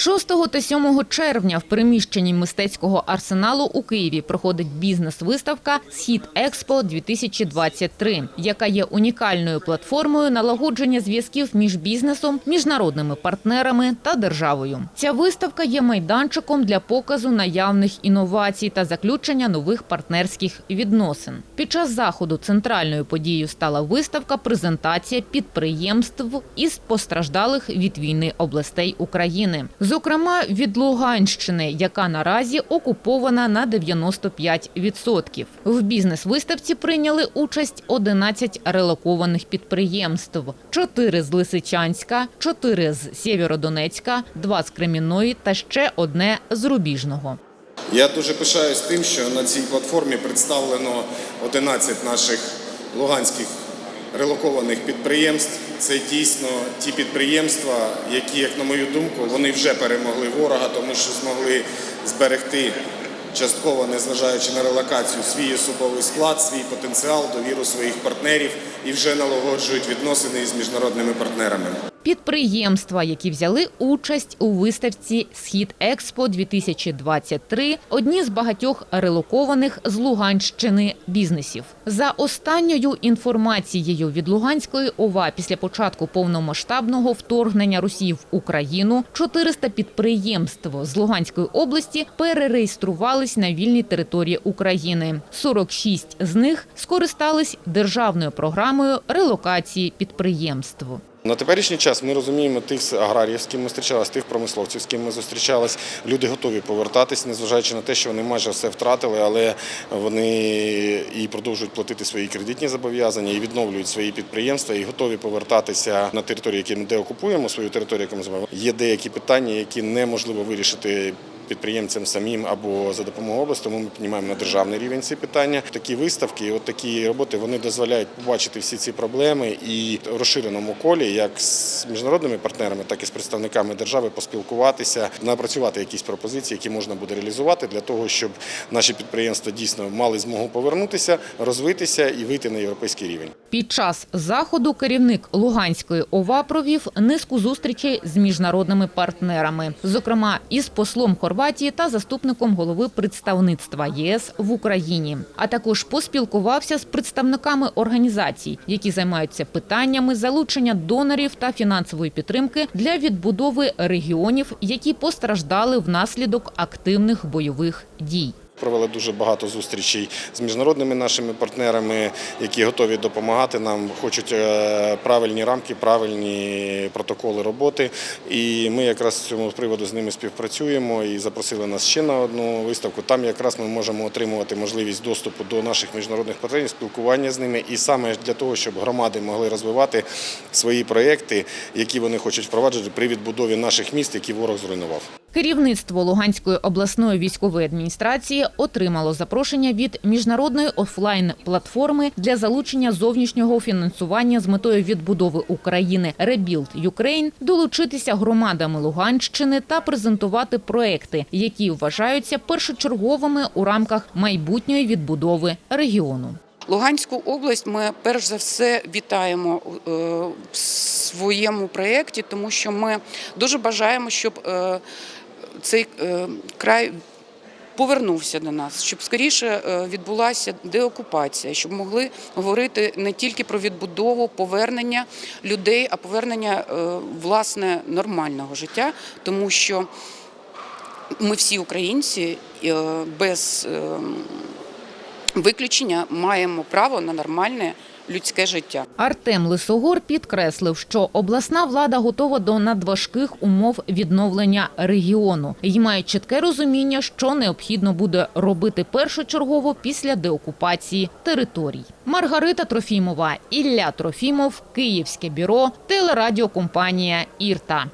6 та 7 червня в приміщенні мистецького арсеналу у Києві проходить бізнес-виставка Схід Експо 2023 яка є унікальною платформою налагодження зв'язків між бізнесом, міжнародними партнерами та державою. Ця виставка є майданчиком для показу наявних інновацій та заключення нових партнерських відносин. Під час заходу центральною подією стала виставка презентація підприємств із постраждалих від війни областей України, зокрема від Луганщини, яка наразі окупована на 95%. В бізнес-виставці прийняли участь 11 релокованих підприємств: 4 з Лисичанська, 4 з Сєвєродонецька, 2 з Кремінної та ще одне з Рубіжного. Я дуже пишаюсь тим, що на цій платформі представлено 11 наших луганських релокованих підприємств. Це дійсно ті підприємства, які, як на мою думку, вони вже перемогли ворога, тому що змогли зберегти частково, незважаючи на релокацію, свій особовий склад, свій потенціал, довіру своїх партнерів і вже налагоджують відносини із міжнародними партнерами. Підприємства, які взяли участь у виставці Схід Експо 2023 одні з багатьох релокованих з Луганщини бізнесів. За останньою інформацією від Луганської ОВА після початку повномасштабного вторгнення Росії в Україну 400 підприємств з Луганської області перереєструвались на вільній території України. 46 з них скористались державною програмою релокації підприємств. На теперішній час ми розуміємо тих аграріїв, з ким ми зустрічалися, тих промисловців, з ким ми зустрічались. Люди готові повертатись, незважаючи на те, що вони майже все втратили, але вони і продовжують платити свої кредитні зобов'язання, і відновлюють свої підприємства, і готові повертатися на територію, які ми деокупуємо, свою територію, яку ми називаємо. Є деякі питання, які неможливо вирішити. Підприємцям самим або за допомогою області, тому ми піднімаємо на державний рівень ці питання. Такі виставки, от такі роботи, вони дозволяють побачити всі ці проблеми і в розширеному колі, як з міжнародними партнерами, так і з представниками держави, поспілкуватися, напрацювати якісь пропозиції, які можна буде реалізувати для того, щоб наші підприємства дійсно мали змогу повернутися, розвитися і вийти на європейський рівень. Під час заходу керівник Луганської ОВА провів низку зустрічей з міжнародними партнерами, зокрема із послом Хорватії та заступником голови представництва ЄС в Україні. А також поспілкувався з представниками організацій, які займаються питаннями залучення донорів та фінансової підтримки для відбудови регіонів, які постраждали внаслідок активних бойових дій. Провели дуже багато зустрічей з міжнародними нашими партнерами, які готові допомагати нам, хочуть е, правильні рамки, правильні протоколи роботи. І ми якраз з цього приводу з ними співпрацюємо і запросили нас ще на одну виставку. Там якраз ми можемо отримувати можливість доступу до наших міжнародних партнерів, спілкування з ними, і саме для того, щоб громади могли розвивати свої проекти, які вони хочуть впроваджувати при відбудові наших міст, які ворог зруйнував. Керівництво Луганської обласної військової адміністрації отримало запрошення від міжнародної офлайн-платформи для залучення зовнішнього фінансування з метою відбудови України Rebuild Ukraine долучитися громадами Луганщини та презентувати проекти, які вважаються першочерговими у рамках майбутньої відбудови регіону. Луганську область ми перш за все вітаємо е, в своєму проєкті, тому що ми дуже бажаємо, щоб е, цей е, край повернувся до нас, щоб скоріше е, відбулася деокупація, щоб могли говорити не тільки про відбудову, повернення людей, а повернення е, власне нормального життя, тому що ми всі українці без е, виключення маємо право на нормальне людське життя. Артем Лисогор підкреслив, що обласна влада готова до надважких умов відновлення регіону і має чітке розуміння, що необхідно буде робити першочергово після деокупації територій. Маргарита Трофімова, Ілля Трофімов, Київське бюро, телерадіокомпанія Ірта.